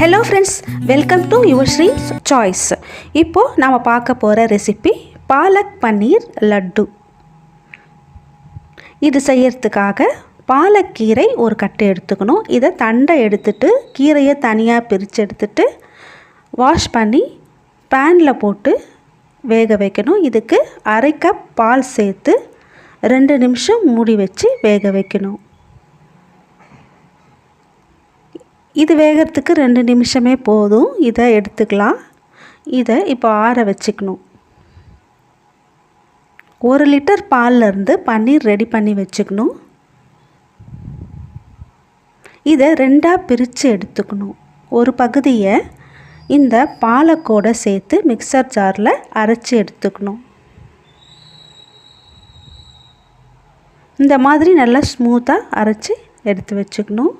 Hello friends welcome to your Sri choice இப்போது நாம் பார்க்க போகிற ரெசிபி பாலக் பன்னீர் லட்டு. இது செய்யறதுக்காக பாலக்கீரை ஒரு கட்டு எடுத்துக்கணும். இதை தண்டை எடுத்துட்டு கீரையை தனியாக பிரித்து எடுத்துட்டு வாஷ் பண்ணி பேனில் போட்டு வேக வைக்கணும். இதுக்கு அரை கப் பால் சேர்த்து ரெண்டு நிமிஷம் மூடி வச்சு வேக வைக்கணும். இது வேகிறதுக்கு ரெண்டு நிமிஷமே போதும். இதை எடுத்துக்கலாம். இதை இப்போ ஆற வச்சுக்கணும். ஒரு லிட்டர் பால்லேருந்து பன்னீர் ரெடி பண்ணி வச்சுக்கணும். இதை ரெண்டாக பிரித்து எடுத்துக்கணும். ஒரு பகுதியை இந்த பாலக்கோட சேர்த்து மிக்சர் ஜாரில் அரைச்சி எடுத்துக்கணும். இந்த மாதிரி நல்லா ஸ்மூத்தாக அரைச்சி எடுத்து வச்சுக்கணும்.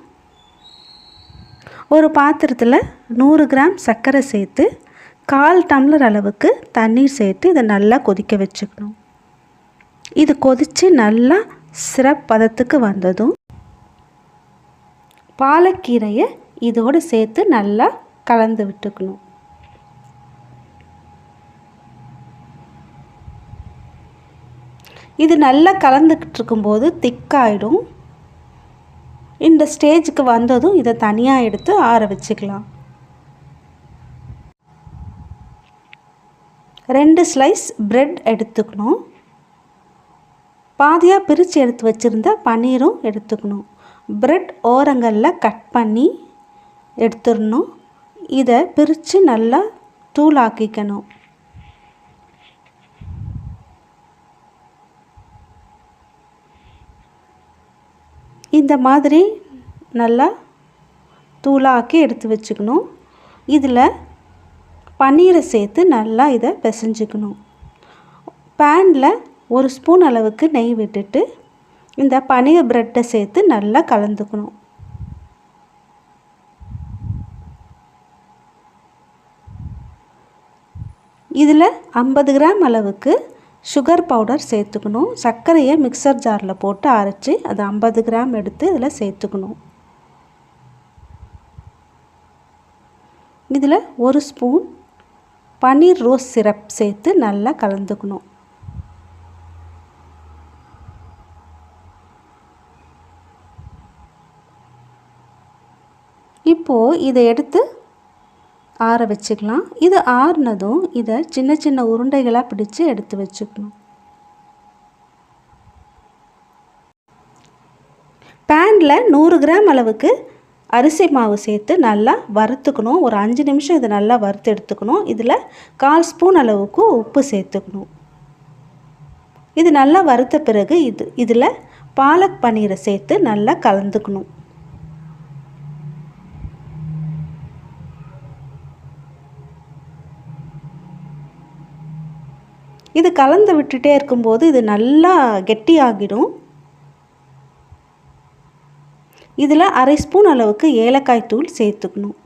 ஒரு பாத்திரத்தில் நூறு கிராம் சர்க்கரை சேர்த்து கால் டம்ளர் அளவுக்கு தண்ணீர் சேர்த்து இதை நல்லா கொதிக்க வச்சுக்கணும். இது கொதித்து நல்லா சிரப் பதத்துக்கு வந்ததும் பாலக்கீரையை இதோடு சேர்த்து நல்லா கலந்து விட்டுக்கணும். இது நல்லா கலந்துக்கிட்டு இருக்கும்போது திக்காயிடும். இந்த ஸ்டேஜுக்கு வந்ததும் இதை தனியாக எடுத்து ஆற வச்சுக்கலாம். ரெண்டு ஸ்லைஸ் ப்ரெட் எடுத்துக்கணும். பாதியாக பிரித்து எடுத்து வச்சுருந்த பன்னீரும் எடுத்துக்கணும். ப்ரெட் ஓரங்களில் கட் பண்ணி எடுத்துடணும். இதை பிரித்து நல்லா தூளாக்கிக்கணும். இந்த மாதிரி நல்லா தூளாக்கி எடுத்து வச்சுக்கணும். இதில் பன்னீரை சேர்த்து நல்லா இதை பிசைஞ்சிக்கணும். பேனில் ஒரு ஸ்பூன் அளவுக்கு நெய் விட்டுட்டு இந்த பன்னீர் ப்ரெட்டை சேர்த்து நல்லா கலந்துக்கணும். இதில் ஐம்பது கிராம் அளவுக்கு சுகர் பவுடர் சேர்த்துக்கணும். சர்க்கரையை மிக்சர் ஜாரில் போட்டு அரைச்சி அது ஐம்பது கிராம் எடுத்து இதில் சேர்த்துக்கணும். இதில் ஒரு ஸ்பூன் பன்னீர் ரோஸ் சிரப் சேர்த்து நல்லா கலந்துக்கணும். இப்போது இதை எடுத்து ஆற வச்சுக்கலாம். இது ஆறுனதும் இதை சின்ன சின்ன உருண்டைகளாக பிடிச்சி எடுத்து வச்சுக்கணும். பேனில் நூறு கிராம் அளவுக்கு அரிசி மாவு சேர்த்து நல்லா வறுத்துக்கணும். ஒரு அஞ்சு நிமிஷம் இதை நல்லா வறுத்து எடுத்துக்கணும். இதில் கால் ஸ்பூன் அளவுக்கு உப்பு சேர்த்துக்கணும். இது நல்லா வறுத்த பிறகு இது இதில் பாலக் பன்னீரை சேர்த்து நல்லா கலந்துக்கணும். இது கலந்து விட்டுட்டே இருக்கும்போது இது நல்லா கெட்டியாகிடும். இதில் அரை ஸ்பூன் அளவுக்கு ஏலக்காய் தூள் சேர்த்துக்கணும்.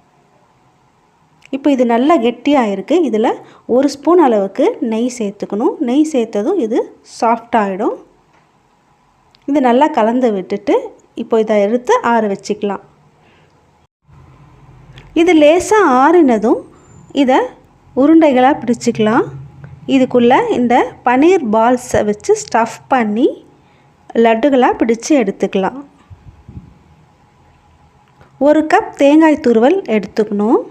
இப்போ இது நல்லா கெட்டியாக இருக்குது இதில் ஒரு ஸ்பூன் அளவுக்கு நெய் சேர்த்துக்கணும். நெய் சேர்த்ததும் இது சாஃப்டாகிடும் இது நல்லா கலந்து விட்டுட்டு இப்போ இதை எடுத்து ஆற வச்சுக்கலாம். இது லேசாக ஆறினதும் இதை உருண்டைகளாக பிடிச்சிக்கலாம் இதுக்குள்ளே இந்த பன்னீர் பால்ஸை வச்சு ஸ்டஃப் பண்ணி லட்டுகளாக பிடித்து எடுத்துக்கலாம். ஒரு கப் தேங்காய் துருவல் எடுத்துக்கணும்.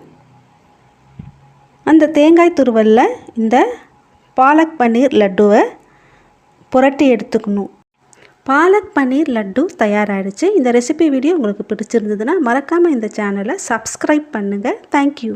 அந்த தேங்காய் துருவலில் இந்த பாலக் பன்னீர் லட்டுவை புரட்டி எடுத்துக்கணும். பாலக் பன்னீர் லட்டு தயாராகிடுச்சு இந்த ரெசிபி வீடியோ உங்களுக்கு பிடிச்சிருந்ததுன்னா மறக்காமல் இந்த சேனலை சப்ஸ்கிரைப் பண்ணுங்கள் தேங்க்யூ